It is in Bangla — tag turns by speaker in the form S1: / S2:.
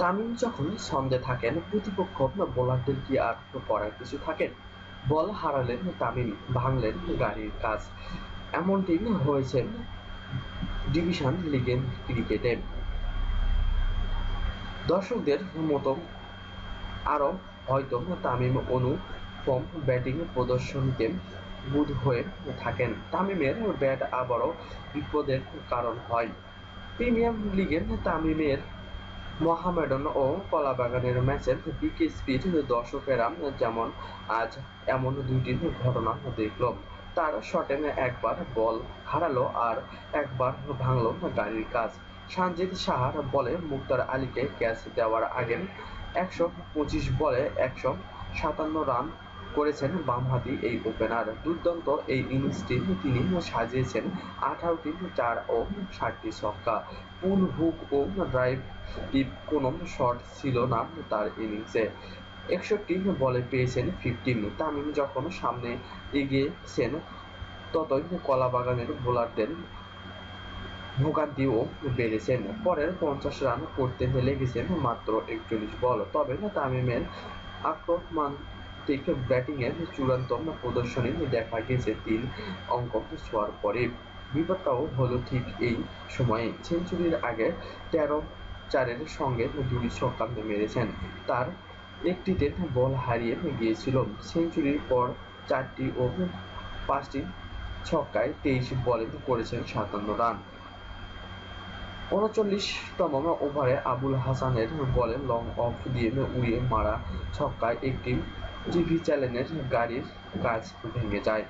S1: তামিম যখন ছন্দে থাকেন, প্রতিপক্ষ বোলারদের কি আর করার কিছু থাকে? বল হারালেন তামিম, ভাঙলেন গাড়ির কাজ। এমনটি হয়েছে ডিভিশন লিগের ক্রিকেটে। দর্শকদের মতো আরও হয়তো তামিম অনুপম ব্যাটিং প্রদর্শনীতে বুধ হয়ে থাকেন। তামিমের ব্যাট আবারও বিপদের কারণ হয়। প্রিমিয়ার লিগে তামিমের মোহামেডান ও কলাবাগানের ম্যাচের বিকে স্পিড দর্শকেরা যেমন আজ এমন দুইটি ঘটনা দেখল। তার শটে একবার বল হারালো আর একবার ভাঙল গাড়ির কাজ। সানজিদ সাহার বলে মুক্তার আলীকে ক্যাচ দেওয়ার আগে একশো পঁচিশ বলে একশো সাতান্ন রান করেছেন বামহাতি এই ওপেনার দুর্দান্ত এই ইনিংসটি তিনি সাজিয়েছেন আঠারোটি চার ও ষাটটি ছক্কা। পুল হুক ও ড্রাইভ টিপ কোনো শট ছিল না তার ইনিংসে একষট্টি বলে পেয়েছেন ফিফটিন তামিম যখন সামনে এগিয়েছেন, ততই কলাবাগানের বোলারদের ভোগান্তিও বেড়েছেন। পরের পঞ্চাশ রান করতে লেগেছেন মাত্র একচল্লিশ বল। তবে তামিমের আক্রমণাত্মক ব্যাটিংয়ের চূড়ান্ত প্রদর্শনী দেখা গেছে তিন অঙ্ক ছোঁয়ার পরে। বিপদটাও হলো ঠিক এই সময়ে। সেঞ্চুরির আগে তেরো চারের সঙ্গে দুই ছক্কা মেরেছেন। তার একটিতে বল হারিয়ে গিয়েছিল। সেঞ্চুরির পর চারটি ও পাঁচটি ছক্কায় তেইশ বলে করেছেন সাতান্ন রান। উনচল্লিশতম ওভারে আবুল হাসানের বলে লং অফ দিয়ে উড়িয়ে মারা ছক্কায় একটি টিভি চ্যানেলের গাড়ির কাজ ভেঙে যায়